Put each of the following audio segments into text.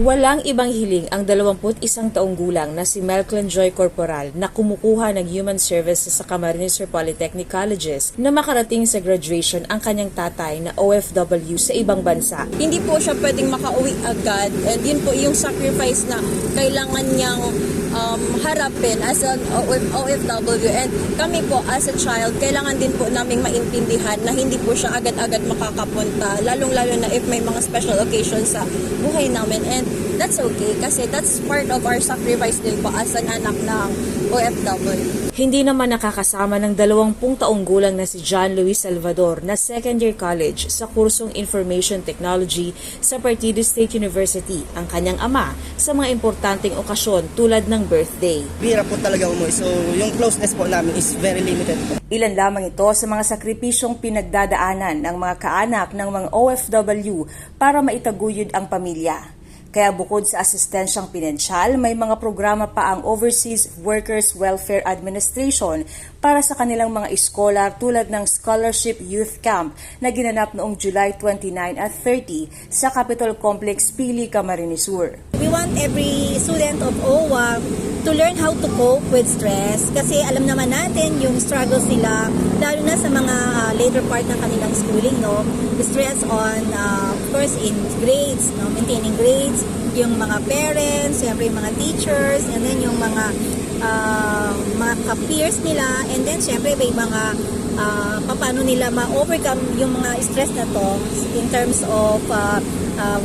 Walang ibang hiling ang 21 taong gulang na si Melclan Joy Corporal na kumukuha ng human services sa Camarines Sur Polytechnic Colleges na makarating sa graduation ang kanyang tatay na OFW sa ibang bansa. hindi po siya pwedeng makauwi agad and yun po yung sacrifice na kailangan niyang um, harapin as an OF- OFW and kami po as a child kailangan din po naming maintindihan na hindi po siya agad-agad makakapunta lalong-lalo na if may mga special occasions sa buhay namin and that's okay kasi that's part of our sacrifice din po as an anak ng OFW. Hindi naman nakakasama ng 20 taong gulang na si John Luis Salvador na second year college sa kursong Information Technology sa Partido State University ang kanyang ama sa mga importanteng okasyon tulad ng birthday. bihira po talaga umuwi. So, yung closeness po namin is very limited po. Ilan lamang ito sa mga sakripisyong pinagdadaanan ng mga kaanak ng mga OFW para maitaguyod ang pamilya. Kaya bukod sa asistensyang pinansyal, may mga programa pa ang Overseas Workers Welfare Administration para sa kanilang mga iskolar tulad ng Scholarship Youth Camp na ginanap noong July 29 at 30 sa Capitol Complex, Pili, Camarines Sur. We want every student of OWA to learn how to cope with stress. Kasi alam naman natin yung struggles nila lalo na sa mga uh, later part ng kanilang schooling no? Stress on uh, of course in grades no? Maintaining grades yung mga parents syempre yung mga teachers and then yung mga uh, mga ka-peers nila and then syempre may mga uh, paano nila ma-overcome yung mga stress na to in terms of uh, um,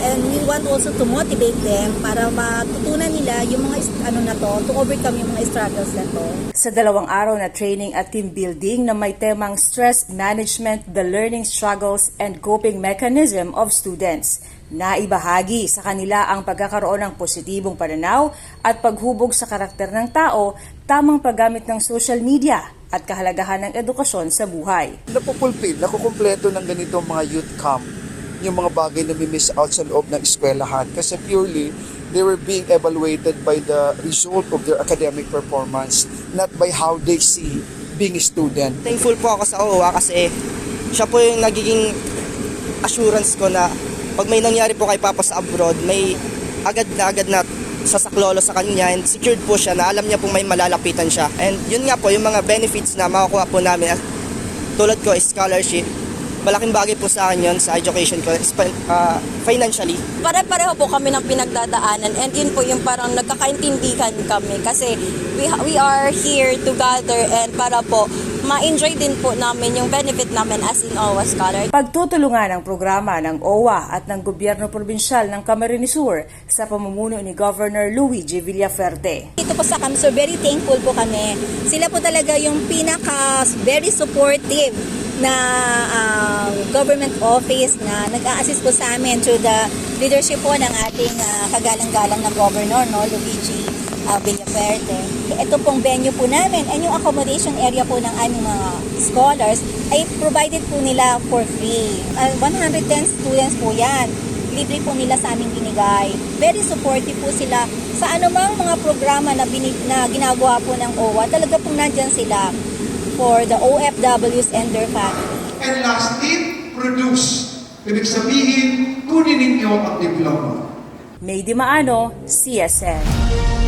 and we want also to motivate them para matutunan nila yung mga ano na to to overcome yung mga struggles na to. Sa dalawang araw na training at team building na may temang Stress Management, the Learning Struggles and Coping Mechanism of Students, naibahagi sa kanila ang pagkakaroon ng positibong pananaw at paghubog sa karakter ng tao, tamang paggamit ng social media at kahalagahan ng edukasyon sa buhay. napupulpil, nakukumpleto ng ganitong mga youth camp yung mga bagay na may-miss out sa loob ng eskwelahan kasi purely they were being evaluated by the result of their academic performance not by how they see being a student. Thankful po ako sa OWA kasi siya po yung nagiging assurance ko na pag may nangyari po kay Papa sa abroad, may agad na agad na sasaklolo sa kanya and secured po siya na alam niya pong may malalapitan siya. And yun nga po, yung mga benefits na makukuha po namin, at tulad ko scholarship, malaking bagay po sa akin yun sa education ko, ah, financially. Pare-pareho po kami ng pinagdadaanan and yun po yung parang nagkakaintindihan kami kasi we, we are here together and para po ma-enjoy din po namin yung benefit namin as in OWA Scholar. Pagtutulungan ng programa ng OWA at ng Gobyerno Probinsyal ng Camarines Sur sa pamumuno ni Governor Luigi Villaferte. Dito po sa CAMSO, very thankful po kami. Sila po talaga yung pinaka very supportive na ah, government office na nag-a-assist po sa amin through the leadership po ng ating ah, kagalang-galang na governor, no, Luigi uh, Villaferte. Ito pong venue po namin and yung accommodation area po ng aming mga scholars ay provided po nila for free. Ah, 110 students po yan. Libre po nila sa aming binigay. Very supportive po sila sa anumang mga programa na, bini- na ginagawa po ng OWA. Talaga pong nandyan sila for the OFWs and their family. And lastly, produce. Ibig sabihin, kunin ninyo ang diploma. May Di Maano, CSN.